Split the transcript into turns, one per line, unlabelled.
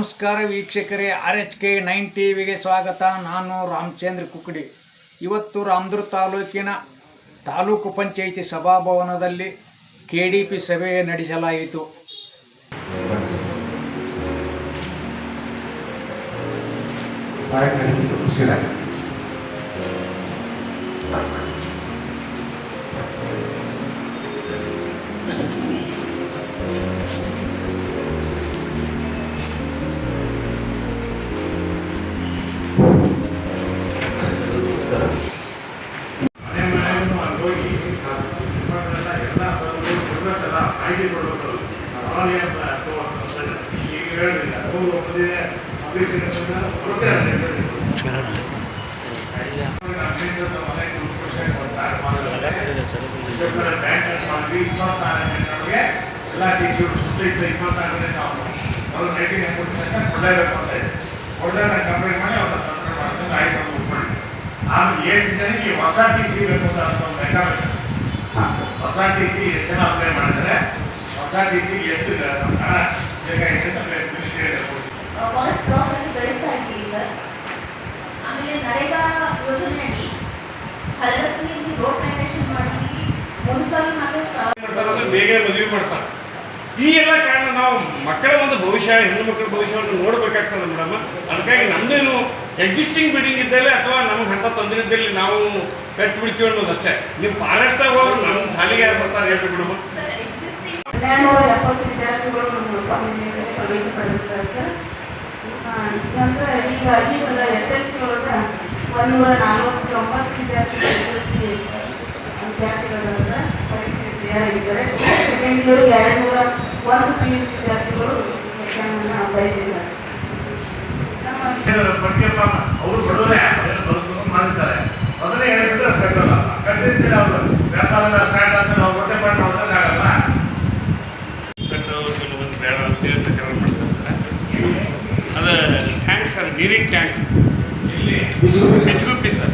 ನಮಸ್ಕಾರ ವೀಕ್ಷಕರೇ R H K nine T ವಿಗೆ ಸ್ವಾಗತ. ನಾನು ರಾಮಚಂದ್ರ ಕುಕ್ಕಡಿ. ಇವತ್ತು ರಾಮದುರ್ ತಾಲೂಕಿನ ತಾಲೂಕು ಪಂಚಾಯಿತಿ ಸಭಾಭವನದಲ್ಲಿ ಕೆ ಡಿ ಪಿ ಸಭೆ ನಡೆಸಲಾಯಿತು
ಸಹಾಯ
ಮಾಹಿತಿ ಕೊಡ್ಬೇಕು ಅವಾಗ ಏನು ತಗೊಂಡು ಈಗ ಹೇಳಿಲ್ಲ ಸ್ಕೂಲ್ ಹೋಗೋದಿದೆ ಅಪ್ಲಿಕೇಶನ್ ಕೊಡ್ತೇ ಬ್ಯಾಂಕ್ ಮಾಡಿದ್ವಿ ಇಪ್ಪತ್ತಾರನೇ ನಮಗೆ ಎಲ್ಲ ಟೀಚರ್ ಸುತ್ತ ಇದ್ದ ಇಪ್ಪತ್ತಾರನೇ ನಾವು. ಅವ್ರು ರೇಟಿಂಗ್ ಕೊಟ್ಟಿದ್ದ ಕೊಡಲೇಬೇಕು ಅಂತ ಇದೆ ಕಂಪ್ಲೇಂಟ್ ಮಾಡಿ ಅವ್ರನ್ನ ಸಬ್ಮಿಟ್ ಮಾಡ್ಕೊಂಡು ಆಯ್ತು ಅಂತ ಮಾಡಿ ಆಮೇಲೆ ಏಳು ಜನಕ್ಕೆ ಹೊಸ ಟಿ ಸಿ ಬೇಕು ಅಂತ ಅದೊಂದು ಹೊಸ ಟಿ ಸಿ ಎಷ್ಟು ಜನ ಅಪ್ಲೈ ಸಿ ಎಷ್ಟು ಹಣ ಬೇಕಾಗಿತ್ತು ನಮಗೆ ಮಿನಿಸ್ಟ್ರಿ
ಫಾರೆಸ್ಟ್ ಬ್ಲಾಕ್ ಬೆಳೆಸ್ತಾ ಇದ್ದೀವಿ ಸರ್ ಆಮೇಲೆ ನರೇಗಾ ಯೋಜನೆಯಡಿ ಹಲವತ್ತಿಯಲ್ಲಿ ರೋಡ್ ಪ್ಲಾಂಟೇಶನ್ ಮಾಡಿದ್ದೀವಿ. ಮುದುಕಲು ಮತ್ತು
ಮಾಡ್ತಾರೆ ಅಂದ್ರೆ ಬೇಗ ಮದುವೆ ಮಾಡ್ತಾರೆ. ಈ ಎಲ್ಲ ಕಾರಣ ನಾವು ಮಕ್ಕಳ ಒಂದು ಭವಿಷ್ಯ ಹೆಣ್ಣು ಮಕ್ಕಳ ಭವಿಷ್ಯವನ್ನು ನೋಡಬೇಕಾಗ್ತದೆ ಮೇಡಮ್. ಅದಕ್ಕಾಗಿ ನಮ್ದೇನು ಎಕ್ಸಿಸ್ಟಿಂಗ್ ಬಿಲ್ಡಿಂಗ್ ಇದ್ದಲ್ಲಿ ಅಥವಾ ನಮ್ಗೆ ಅಂತ ತೊಂದರೆ ಇದ್ದಲ್ಲಿ ನಾವು ಕಟ್ಬಿಡ್ತೀವಿ ಅನ್ನೋದಷ್ಟೇ. ನೀವು ಫಾರೆಸ್ಟ್ದಾಗ ಹೋದ್ರೆ ನಮ್ಮ ಸಾಲಿಗೆ ಯಾರು ಬರ್ತಾರೆ ಹೇಳ್ರಿ ಮೇಡಮ್.
ಹನ್ನೆರಡು ಎಪ್ಪತ್ತು ವಿದ್ಯಾರ್ಥಿಗಳು ನಮ್ಮ ವಿದ್ಯಾಲಯದಲ್ಲಿ ಪ್ರವೇಶ ಪಡೆದಿದ್ದಾರೆ ಸರ್ ಈಗ ಈ ಸಲ ಎಸ್ ಎಲ್ ಸಿ ಒಳಗೆ ಒಂದೂರ ನಲವತ್ತೊಂಬತ್ತು ವಿದ್ಯಾರ್ಥಿಗಳು ಎಸ್ ಎಲ್ ಸಿ ವಿದ್ಯಾರ್ಥಿಗಳು ಸರ್ ಪರೀಕ್ಷೆಗೆ ತಯಾರಿದ್ದಾರೆ ಸೆಕೆಂಡ್ ಎರಡು ನೂರ ಒಂದು ಪಿ ಯು ಸಿ ವಿದ್ಯಾರ್ಥಿಗಳು ಎಕ್ಸಾಮನ್ನು
ಅವರು ಮಾಡಿದ್ದಾರೆ. ಮೊದಲೇ ಹೇಳ್ಬಿಟ್ಟು ಅವರು ವ್ಯಾಪಾರ ಸ್ಟಾರ್ಟ್
ಯೂರಿನ್ ಟ್ಯಾಂಕ್
ಬಿಚ್ಚುಗುಪ್ಪಿ
ಸರ್